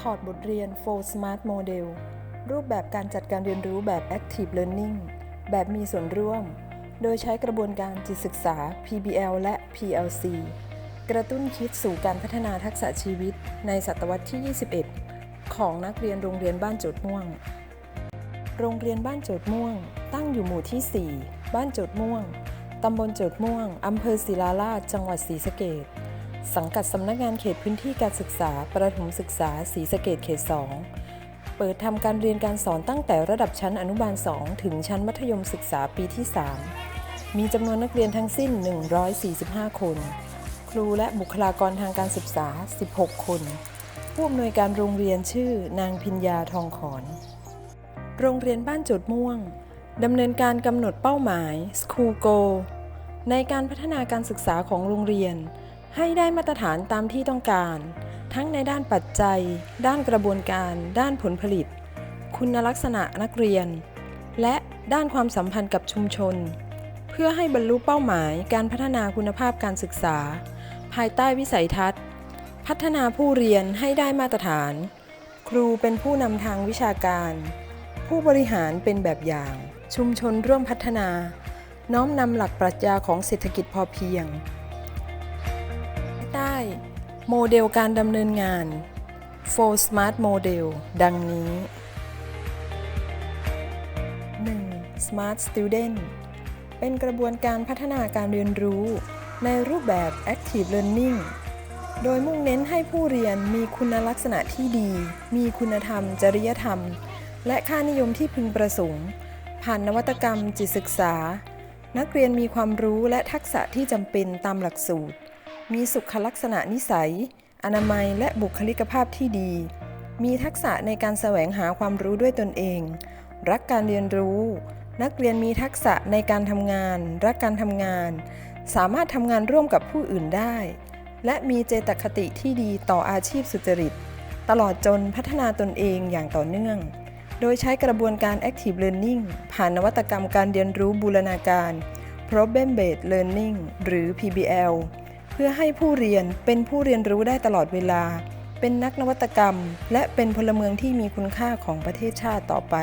ถอดบทเรียน4 Smart Model รูปแบบการจัดการเรียนรู้แบบ Active Learning แบบมีส่วนร่วม โดยใช้กระบวนการจิตศึกษา PBL และ PLC กระตุ้นคิดสู่การพัฒนาทักษะชีวิตในศตวรรษที่ 21 ของนักเรียนโรงเรียนบ้านโจดม่วง โรงเรียนบ้านโจดม่วง ตั้งอยู่หมู่ที่ 4 บ้านโจดม่วง ตำบลโจดม่วง อำเภอศิลาลาชจังหวัดศรีสะเกษ สังกัดสำนักงานเขตพื้นที่การศึกษา ประถมศึกษาศรีสะเกษเขต 2 เปิดทำการเรียนการสอนตั้งแต่ระดับชั้นอนุบาล 2 ถึงชั้นมัธยมศึกษาปีที่ 3 มีจำนวนนักเรียนทั้งสิ้น 145 คน ครูและบุคลากรทางการศึกษา 16 คน ผู้อำนวยการโรงเรียนชื่อ นางพิญญาทองขอน โรงเรียนบ้านจุดม่วงดำเนินการกำหนดเป้าหมาย School Goal ในการพัฒนาการศึกษาของโรงเรียน ให้ได้มาตรฐานตามที่ต้องการ ทั้งในด้านปัจจัย ด้านกระบวนการ ด้านผลผลิต คุณลักษณะนักเรียน และด้านความสัมพันธ์กับชุมชน เพื่อให้บรรลุเป้าหมายการพัฒนาคุณภาพการศึกษา ภายใต้วิสัยทัศน์ พัฒนาผู้เรียนให้ได้มาตรฐาน ครูเป็นผู้นำทางวิชาการ ผู้บริหารเป็นแบบอย่าง ชุมชนร่วมพัฒนา น้อมนำหลักปรัชญาของเศรษฐกิจพอเพียง โมเดลการดำเนินงาน4 Smart Model ดังนี้ 1. Smart Student เป็นกระบวนการพัฒนาการเรียนรู้ในรูปแบบ Active Learning โดยมุ่งเน้นให้ผู้เรียนมีคุณลักษณะที่ดี มีคุณธรรม จริยธรรม และค่านิยมที่พึงประสงค์ ผ่านนวัตกรรมจิตศึกษา นักเรียนมีความรู้และทักษะที่จำเป็นตามหลักสูตร มีสุขลักษณะนิสัย อนามัยและบุคลิกภาพที่ดี มีทักษะในการแสวงหาความรู้ด้วยตนเอง รักการเรียนรู้ นักเรียนมีทักษะในการทำงาน รักการทำงาน สามารถทำงานร่วมกับผู้อื่นได้ และมีเจตคติที่ดีต่ออาชีพสุจริต ตลอดจนพัฒนาตนเองอย่างต่อเนื่อง โดยใช้กระบวนการ Active Learning ผ่านนวัตกรรมการเรียนรู้บูรณาการ Problem Based Learning หรือ PBL พื่อให้ผู้เรียนเป็นผู้เรียนรู้ได้ตลอดเวลา เป็นนักนวัตกรรม และเป็นพลเมืองที่มีคุณค่าของประเทศชาติต่อไป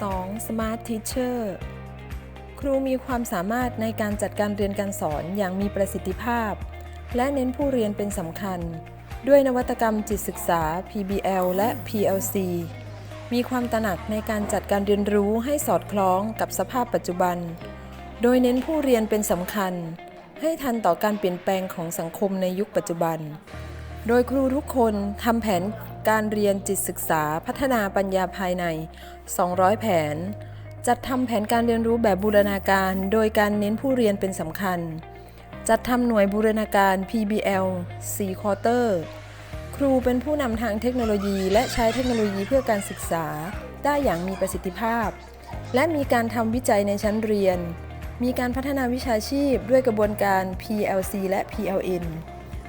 2. Smart Teacher ครูมีความสามารถในการจัดการเรียนการสอนอย่างมีประสิทธิภาพ และเน้นผู้เรียนเป็นสำคัญ ด้วยนวัตกรรมจิตศึกษา PBL และ PLC มีความตระหนักในการจัดการเรียนรู้ให้สอดคล้องกับสภาพปัจจุบัน โดยเน้นผู้เรียนเป็นสำคัญ ให้ทันต่อการเปลี่ยนแปลงของสังคมในยุคปัจจุบัน โดยครูทุกคนทำแผนการเรียนจิตศึกษาพัฒนาปัญญาภายใน 200 แผน จัดทำแผนการเรียนรู้แบบบูรณาการ โดยการเน้นผู้เรียนเป็นสำคัญ จัดทำหน่วยบูรณาการ PBL 4 Quarter ครูเป็นผู้นำทางเทคโนโลยี และใช้เทคโนโลยีเพื่อการศึกษา ได้อย่างมีประสิทธิภาพ และมีการทำวิจัยในชั้นเรียน มีการพัฒนาวิชาชีพด้วยกระบวนการ PLC และ PLN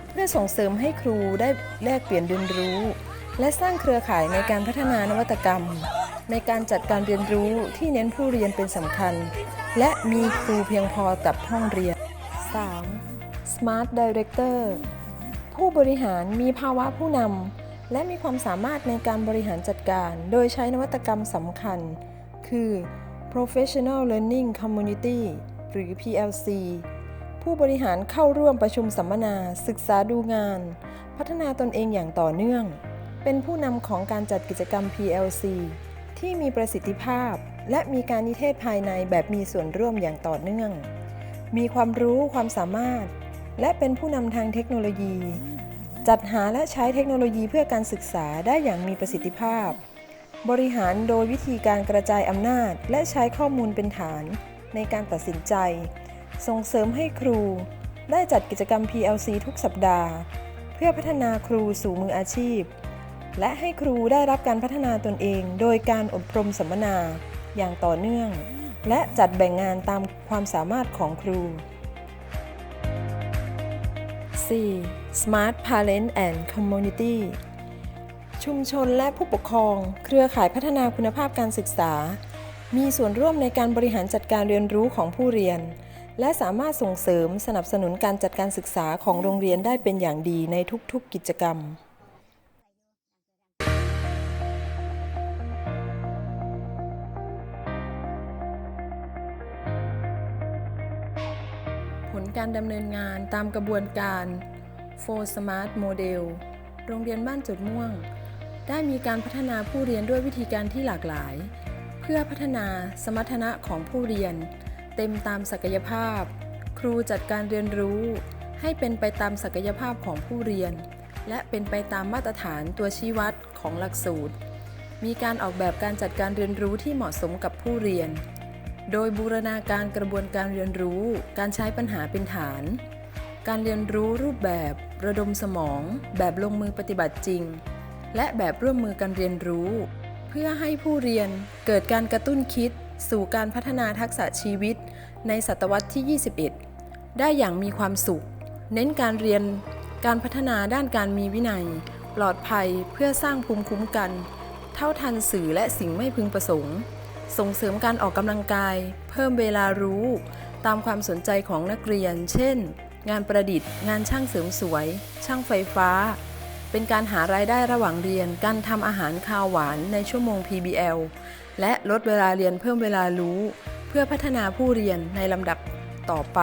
เพื่อส่งเสริมให้ครูได้แลกเปลี่ยนเรียนรู้ และสร้างเครือข่ายในการพัฒนานวัตกรรม ในการจัดการเรียนรู้ที่เน้นผู้เรียนเป็นสำคัญ และมีครูเพียงพอกับห้องเรียน 3. Smart Director ผู้บริหารมีภาวะผู้นำและมีความสามารถในการบริหารจัดการ โดยใช้นวัตกรรมสำคัญ คือ Professional Learning Community หรือ PLC ผู้บริหารเข้าร่วมประชุมสัมมนา ศึกษาดูงาน พัฒนาตนเองอย่างต่อเนื่อง เป็นผู้นำของการจัดกิจกรรม PLC ที่มีประสิทธิภาพ และมีการนิเทศภายในแบบมีส่วนร่วมอย่างต่อเนื่อง มีความรู้ความสามารถ และเป็นผู้นำทางเทคโนโลยี จัดหาและใช้เทคโนโลยีเพื่อการศึกษาได้อย่างมีประสิทธิภาพ บริหารโดยวิธีการกระจายอำนาจ และใช้ข้อมูลเป็นฐานในการตัดสินใจ ส่งเสริมให้ครู ได้จัดกิจกรรม PLC ทุกสัปดาห์ เพื่อพัฒนาครูสู่มืออาชีพ และให้ครูได้รับการพัฒนาตนเอง โดยการอบรมสัมมนาอย่างต่อเนื่อง และจัดแบ่งงานตามความสามารถของครู 4. Smart Parent and Community ชุมชนและผู้ปกครอง เครือข่ายพัฒนาคุณภาพการศึกษา มีส่วนร่วมในการบริหารจัดการเรียนรู้ของผู้เรียน และสามารถส่งเสริมสนับสนุนการจัดการศึกษาของโรงเรียนได้เป็นอย่างดีในทุกๆกิจกรรม การดำเนินงานตามกระบวนการ4 Smart Model โรงเรียนบ้านจุดม่วง ได้มีการพัฒนาผู้เรียนด้วยวิธีการที่หลากหลาย เพื่อพัฒนาสมรรถนะของผู้เรียน เต็มตามศักยภาพ ครูจัดการเรียนรู้ ให้เป็นไปตามศักยภาพของผู้เรียน และเป็นไปตามมาตรฐานตัวชี้วัดของหลักสูตร มีการออกแบบการจัดการเรียนรู้ที่เหมาะสมกับผู้เรียน โดยบูรณาการกระบวนการเรียนรู้ การใช้ปัญหาเป็นฐาน การเรียนรู้รูปแบบ ระดมสมอง แบบลงมือปฏิบัติจริง และแบบร่วมมือการเรียนรู้ เพื่อให้ผู้เรียนเกิดการกระตุ้นคิด สู่การพัฒนาทักษะชีวิต ในศตวรรษที่ 21 ได้อย่างมีความสุข เน้นการเรียน การพัฒนาด้านการมีวินัย ปลอดภัยเพื่อสร้างภูมิคุ้มกัน เท่าทันสื่อและสิ่งไม่พึงประสงค์ ส่งเสริมการออกกำลังกาย เพิ่มเวลารู้ ตามความสนใจของนักเรียน เช่น งานประดิษฐ์ งานช่างเสริมสวย ช่างไฟฟ้า เป็นการหารายได้ระหว่างเรียน การทำอาหารคาวหวานในชั่วโมง PBL และลดเวลาเรียนเพิ่มเวลารู้ เพื่อพัฒนาผู้เรียนในลำดับต่อไป